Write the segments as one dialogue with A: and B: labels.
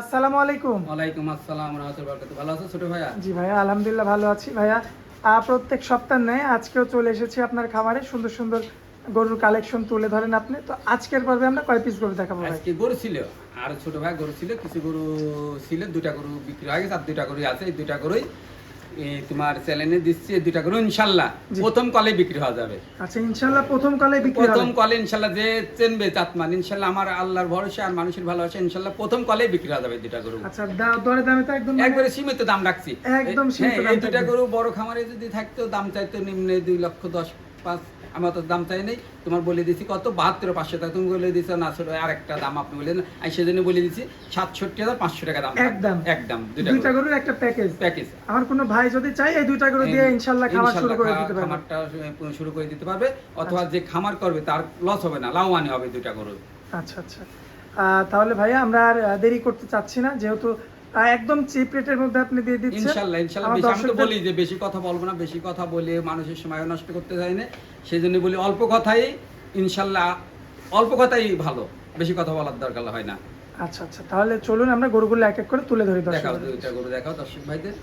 A: আসসালামু আলাইকুম।
B: ওয়ালাইকুম আসসালাম রহমতুল্লাহ ভালো আছো ছোট ভাইয়া?
A: জি ভাইয়া আলহামদুলিল্লাহ ভালো আছি ভাইয়া। প্রত্যেক সপ্তাহ নেই আজকেও চলে এসেছি আপনার খামারে। সুন্দর সুন্দর গরুর কালেকশন তুলে ধরেন আপনি। তো আজকের পর্বে আমরা কয় পিস গরু দেখাবো
B: আজকে গরু ছিল আর ছোট ভাই গরু ছিল কিছু গরু ছিল দুটা গরু বিক্রি হয়ে গেছে আর দুটা গরু আছে এই দুটা গরুই তোমার চ্যানেলে দিচ্ছি এই দুটা গরু ইনশাল্লাহ। প্রথম কলে বিক্রি যাবে।
A: আচ্ছা ইনশাল্লাহ প্রথম কলে বিক্রি
B: প্রথম কলে ইনশাল্লাহ যে চেনবে চাতমান ইনশাল্লাহ আমার আল্লাহর ভরসা আর মানুষের ভালোবাসা ইনশাল্লাহ প্রথম কলে বিক্রি হওয়া যাবে গরু।
A: আচ্ছা দরে দামে তো একদম
B: একবারে সীমিত দাম রাখছি।
A: একদম সীমিত
B: হ্যাঁ,
A: দাম থাকবে।
B: গরু বড় খামারে যদি থাকতো দাম চাইতো নিম্নে দুই লক্ষ দশ পাঁচ আমার তো দাম চাই নেই তোমার বলে দিছি কত? বাহাত্তর পাঁচশো টাকা। তুমি বলে দিছো না ছোট আর একটা দাম আপনি বললেন আমি সেজন্য বলে দিচ্ছি সাতষট্টি হাজার পাঁচশো টাকা দাম।
A: একদম।
B: একদম দুইটা
A: গরুর একটা প্যাকেজ
B: প্যাকেজ
A: আমার কোনো ভাই যদি চাই এই দুইটা গরু দিয়ে ইনশাল্লাহ খাবার শুরু করে দিতে পারবে।
B: খামারটা শুরু করে দিতে পারবে। অথবা যে খামার করবে তার লস হবে না লাভবানই হবে দুইটা গরু।
A: আচ্ছা আচ্ছা। তাহলে ভাইয়া আমরা আর দেরি করতে চাচ্ছি না যেহেতু একদম চিপ রেটের মধ্যে আপনি দিয়ে দিচ্ছেন।
B: ইনশাআল্লাহ
A: ইনশাআল্লাহ
B: বেশি আমি তো বলি যে বেশি কথা বলব না বেশি কথা বলে মানুষের সময় নষ্ট করতে চাই না। সেই জন্য বলি অল্প কথাই ইনশাআল্লাহ অল্প কথাই ভালো। বেশি কথা বলার দরকার হয় না।
A: আচ্ছা আচ্ছা। তাহলে চলুন আমরা গরুগুলো এক এক করে তুলে ধরি
B: দেখাও
A: দর্শক
B: দুইটা গরু দেখাও দর্শক ভাইদের।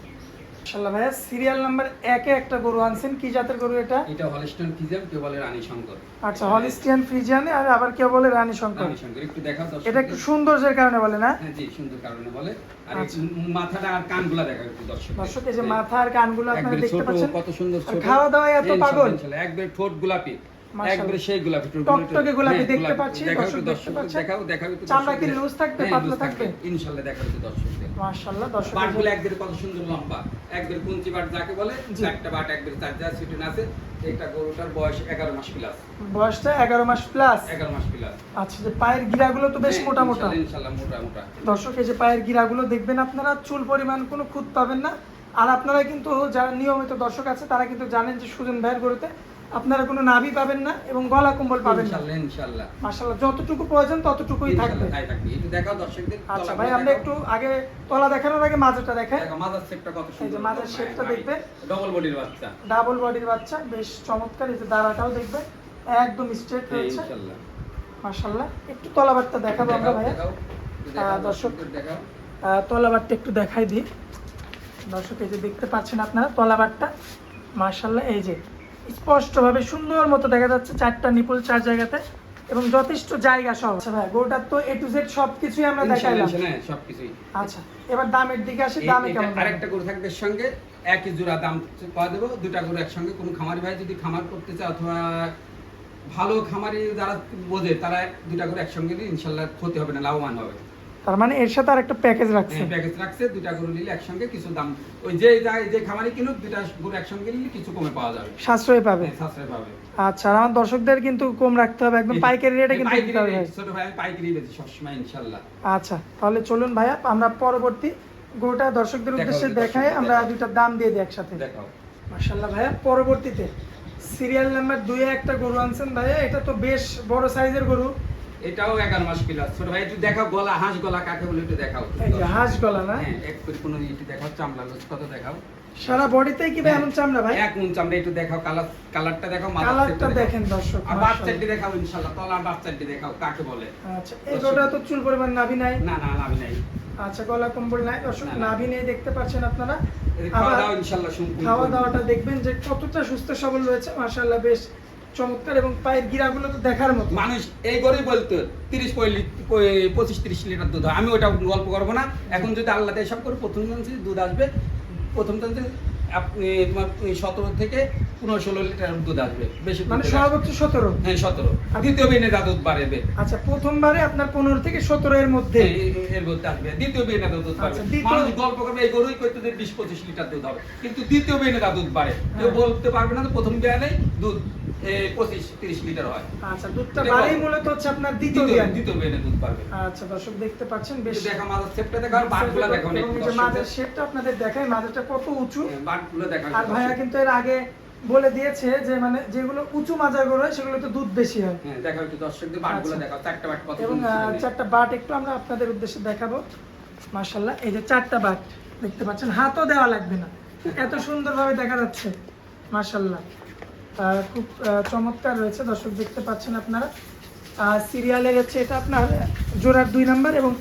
A: মাশাআল্লাহ ভাইয়া সিরিয়াল নাম্বার একে একটা গরু আনছেন। কি জাতের গরু এটা?
B: এটা হলিস্টন ফিজিয়াম কেউ বলে রানী শঙ্কর।
A: আচ্ছা হলিস্টিয়ান ফ্রিজিয়ানে আর আবার কেউ বলে রানী শঙ্কর।
B: রানী শঙ্কর একটু দেখাও দর্শক
A: এটা একটু সৌন্দর্যের কারণে বলে না?
B: হ্যাঁ জি সুন্দর কারণে বলে। আর
A: আচ্ছা।
B: মাথাটা আর কানগুলা দেখাও একটু দর্শক
A: দর্শক এই যে মাথা আর কানগুলো আপনারা দেখতে পাচ্ছেন।
B: কত সুন্দর ছোট।
A: খাওয়া দাওয়ায় এত
B: ইনশাল্লাহ,
A: পাগল।
B: ইনশাল্লাহ, ঠোঁট গোলাপি। একবারে সেই গোলাপি
A: টকটকে গোলাপি।
B: হ্যাঁ,
A: দেখতে পাচ্ছি, দর্শক দেখতে পাচ্ছেন।
B: দেখাও দেখাও একটু
A: চামড়া কি loose থাকবে,
B: হ্যাঁ,
A: পাতলা থাকবে?
B: ইনশাল্লাহ দেখাও একটু দর্শকদের।
A: মাশাআল্লাহ দর্শক
B: বাটগুলো একদের কত সুন্দর লম্বা। একদের কুঞ্চি বাট যাকে বলে একটা বাট একদের চার সিটুন আছে এটা গরুটার বয়স এগারো মাস প্লাস
A: বয়সটা এগারো মাস প্লাস
B: এগারো মাস প্লাস
A: আচ্ছা যে পায়ের গিরাগুলো তো বেশ মোটা মোটা
B: ইনশাল্লাহ মোটা মোটা।
A: দর্শক এই যে পায়ের গিরাগুলো দেখবেন আপনারা চুল পরিমাণ কোনো খুঁত পাবেন না। আর আপনারা কিন্তু যারা নিয়মিত দর্শক আছে তারা কিন্তু জানেন যে সুজন ভাইয়ের গরুতে আপনারা কোনো নাভি পাবেন না এবং গলা কম্বল পাবেন না।
B: ইনশাল্লাহ
A: মাশাআল্লাহ যতটুকু প্রয়োজন ততটুকুই থাকবে।
B: তাই থাকবে। একটু দেখাও দর্শকদের
A: আচ্ছা ভাই আমরা একটু আগে তলা দেখানোর আগে মাজাটা দেখাই।
B: দেখো, মাথার শেপটা কত সুন্দর।
A: যে মাথার শেপটা দেখবে।
B: ডবল বডির বাচ্চা।
A: ডাবল বডির বাচ্চা বেশ চমৎকার। এই যে দাঁড়াটাও দেখবে একদম স্ট্রেট রয়েছে।
B: ইনশাল্লাহ।
A: মাশাআল্লাহ একটু তলাবারটা দেখাবো আমরা
B: দেখাও,
A: দর্শক। তলাবারটা একটু দেখাই দিই। দর্শক এই যে দেখতে পাচ্ছেন আপনারা তলাবারটা? মার্শাল্লাহ এই যে স্পষ্টভাবে সুন্দর মতো দেখা যাচ্ছে চারটা নিপুল চার জায়গাতে এবং যথেষ্ট জায়গা সহ। আচ্ছা ভাই গোটার তো এ টু জেড সবকিছুই আমরা দেখাইলাম।
B: হ্যাঁ, সবকিছুই।
A: আচ্ছা এবার দামের দিকে আসি দামে
B: এটা
A: কেমন
B: আরেকটা গরু থাকবে সঙ্গে একই জোড়া দাম পাওয়া দেবো দুটা গরু একসঙ্গে। কোনো খামারি ভাই যদি খামার করতে চায় অথবা ভালো খামারি যারা বোঝে তারা দুটা গরু একসঙ্গে ইনশাল্লাহ ক্ষতি হবে না লাভবান হবে।
A: তার মানে এর সাথে আরেকটা প্যাকেজ রাখছে।
B: প্যাকেজ রাখছে দুটা গরু নিলে একসঙ্গে কিছু দাম। ওই যে যা- যে খামারি কিনুক দুটা গরু একসঙ্গে নিলে কিছু কমে পাওয়া যাবে।
A: সাশ্রয় পাবে।
B: হ্যাঁ, সাশ্রয় পাবে।
A: আচ্ছা আর আমার দর্শকদের কিন্তু কম রাখতে হবে একদম পাইকারি রেটে কিন্তু দিতে হবে
B: ছোট ভাই পাইকারি বেশি সবসময় ইনশাল্লাহ।
A: আচ্ছা তাহলে চলুন ভাইয়া আমরা পরবর্তী গরুটা দর্শকদের উদ্দেশ্যে দেখাই আমরা। দুইটা দাম দিয়ে দিই একসাথে।
B: দেখাও।
A: মাশাল্লাহ ভাইয়া পরবর্তীতে সিরিয়াল নাম্বার দুই একটা গরু আনছেন ভাইয়া এটা তো বেশ বড় সাইজের গরু।
B: এটাও এগারো মাস প্লাস ছোট ভাই একটু দেখাও গলা হাঁস গলা কাকে বলে একটু দেখাও।
A: হাঁস গলা না?
B: হ্যাঁ এক কোনো একটু দেখাও চামড়া কত দেখাও।
A: সারা বডিতেই কি ভাই এমন চামড়া ভাই?
B: এক উন চামড়া একটু দেখাও কালার কালারটা দেখাও
A: কালারটা দেখেন দর্শক
B: আর বাচ্চাটি দেখাও ইনশাআল্লাহ তলার বাচ্চাটি দেখাও কাকে বলে।
A: আচ্ছা এই তো চুল পরিমাণ নাভি নাই?
B: না না না, আমি নাই।
A: আচ্ছা গলা কম্বল নাই। দর্শক। নাভি নেই দেখতে পাচ্ছেন আপনারা।
B: খাওয়া দাওয়া ইনশাআল্লাহ সম্পূর্ণ
A: খাওয়া। দাওয়াটা দেখবেন যে কতটা সুস্থ সবল রয়েছে। মাশাআল্লাহ বেশ চমৎকার এবং পায়ের গিরাগুলো তো দেখার মতো।
B: মানুষ এই গরুই বলতো তিরিশ পঁচিশ তিরিশ লিটার দুধ হয়। আমি ওটা গল্প করব না। এখন যদি আল্লাহ এসব করে প্রথম জানছি দুধ আসবে প্রথম জানছি আপনি তোমার সতেরো থেকে পনেরো ষোলো লিটার দুধ আসবে। বেশি
A: মানে সর্বোচ্চ সতেরো?
B: হ্যাঁ সতেরো। দ্বিতীয় বিনে দুধ বাড়বে।
A: আচ্ছা প্রথমবারে আপনার পনেরো থেকে সতেরো এর মধ্যে।
B: এই- এর মধ্যে আসবে। দ্বিতীয় বিনে দুধ বাড়বে।
A: আচ্ছা,
B: মানুষ গল্প করবে এই গরুই করতে বিশ পঁচিশ লিটার দুধ হবে। কিন্তু দ্বিতীয় বিনে দুধ বাড়ে। কেউ
A: হ্যাঁ।
B: বলতে পারবে না প্রথম বিয়ানে দুধ পঁচিশ তিরিশ লিটার হয়।
A: আচ্ছা দুধটা বাড়েই মূলত হচ্ছে আপনার দ্বিতীয়
B: দ্বিতীয়
A: বিয়ান
B: দ্বিতীয় বিয়ানে দুধ বাড়বে
A: আচ্ছা দর্শক দেখতে পাচ্ছেন বেশ
B: দেখা মাথার শেপটা দেখা আর বাটগুলো দেখো একটু
A: এই যে মাঝের
B: দর্শকদের।
A: শেপটা আপনাদের দেখাই মাঝেরটা কত উঁচু।
B: হ্যাঁ, বাটগুলো দেখা
A: আর ভাইয়া কিন্তু এর আগে বলে দিয়েছে যে মানে যেগুলো উঁচু মাজার গরু হয় সেগুলো তো দুধ বেশি হয়।
B: হ্যাঁ একটু দর্শকদের বাটগুলো
A: আচ্ছা।
B: দেখাও চারটা বাট কত
A: এবং
B: সুন্দর।
A: চারটা বাট একটু আমরা আপনাদের উদ্দেশ্যে দেখাবো। মাশাল্লাহ এই যে চারটা বাট দেখতে পাচ্ছেন হাতও দেওয়া লাগবে না। এত সুন্দরভাবে দেখা যাচ্ছে খুব চমৎকার রয়েছে। দর্শক দেখতে পাচ্ছেন আপনারা। সিরিয়ালের হচ্ছে এটা আপনার জোড়ার দুই নাম্বার এবং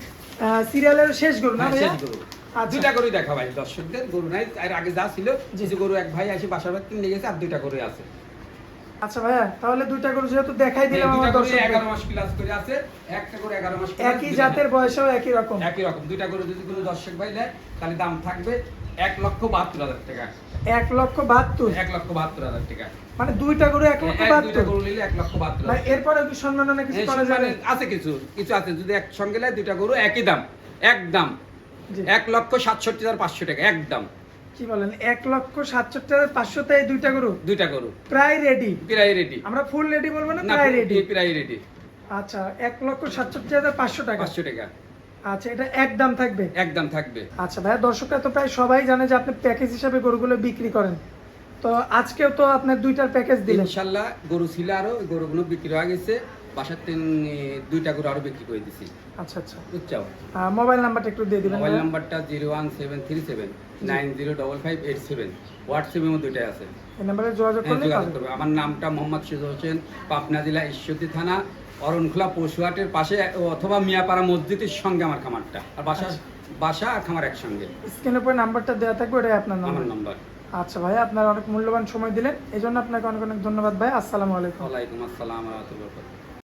A: সিরিয়ালের শেষ গরু না
B: হ্যাঁ,
A: ভাইয়া?
B: গরু।
A: আচ্ছা।
B: দুইটা গরুই দেখা ভাই দর্শকদের। গরু নাই আগে যা ছিল কিছু গরু এক ভাই এসে বাসার বাড়ি কিনে গেছে আর দুইটা গরু আছে।
A: আচ্ছা ভাইয়া তাহলে দুইটা গরু যেহেতু দেখাই দিলাম আমার দর্শক
B: এগারো মাস প্লাস করে আছে একটা করে এগারো মাস
A: একই জাতের
B: গরু।
A: বয়সেও একই রকম।
B: একই রকম। দুইটা গরু যদি কোনো দর্শক ভাই নেয় তাহলে দাম থাকবে এক লক্ষ বাহাত্তর হাজার টাকা।
A: এক লক্ষ বাহাত্তর।
B: এক লক্ষ বাহাত্তর হাজার টাকা।
A: মানে দুইটা গরু এক লক্ষ বাহাত্তর।
B: গরু নিলে এক লক্ষ বাহাত্তর।
A: ভাই এরপরে কি সম্মাননা কিছু করা যাবে?
B: আছে কিছু কিছু আছে। যদি এক সঙ্গে নেয় দুইটা গরু একই দাম এক দাম। এক লক্ষ সাতষট্টি হাজার পাঁচশো টাকা এক দাম।
A: কি বলেন? এক লক্ষ সাতষট্টি হাজার পাঁচশোতে এই দুইটা গরু?
B: দুইটা গরু।
A: প্রায় রেডি
B: প্রায় রেডি
A: আমরা ফুল রেডি বলব না?
B: না
A: প্রায় রেডি
B: প্রায় রেডি
A: আচ্ছা এক লক্ষ সাতষট্টি হাজার পাঁচশো টাকা।
B: পাঁচশো টাকা।
A: আচ্ছা এটা একদম থাকবে?
B: একদম থাকবে।
A: আচ্ছা ভাইয়া দর্শকরা তো প্রায় সবাই জানে যে আপনি প্যাকেজ হিসাবে গরুগুলো বিক্রি করেন। তো আজকেও তো আপনার দুইটার প্যাকেজ দিলেন।
B: ইনশাল্লাহ গরু ছিল আরও গরুগুলো বিক্রি হয়ে গেছে। বাসার তিন দুইটা গরু আরও বিক্রি করে দিছি।
A: আচ্ছা আচ্ছা। মোবাইল নাম্বারটা একটু দিয়ে দিবেন
B: মোবাইল নাম্বারটা zero one seven three seven nine zero double five eight seven হোয়াটসঅ্যাপের মধ্যে দুইটাই আছে।
A: এই নাম্বারে যোগাযোগ
B: হ্যাঁ,
A: করলে
B: যোগাযোগ করবে। আমার নামটা মোহাম্মদ সিরাজ হোসেন পাবনা জেলা ঈশ্বরদী থানা অরণখোলা পশুহাটের পাশে অথবা মিয়াপাড়া মসজিদের সঙ্গে আমার খামারটা। আর বাসা
A: আচ্ছা।
B: বাসা আর খামার একসঙ্গে।
A: স্ক্রিনের উপর নাম্বারটা দেওয়া থাকবে ওটাই আপনার নাম্বার
B: নাম্বার
A: আচ্ছা ভাই, আপনার অনেক মূল্যবান সময় দিলেন। এই জন্য আপনাকে অনেক অনেক ধন্যবাদ ভাই। আসসালামু আলাইকুম।
B: ওয়ালাইকুম আসসালাম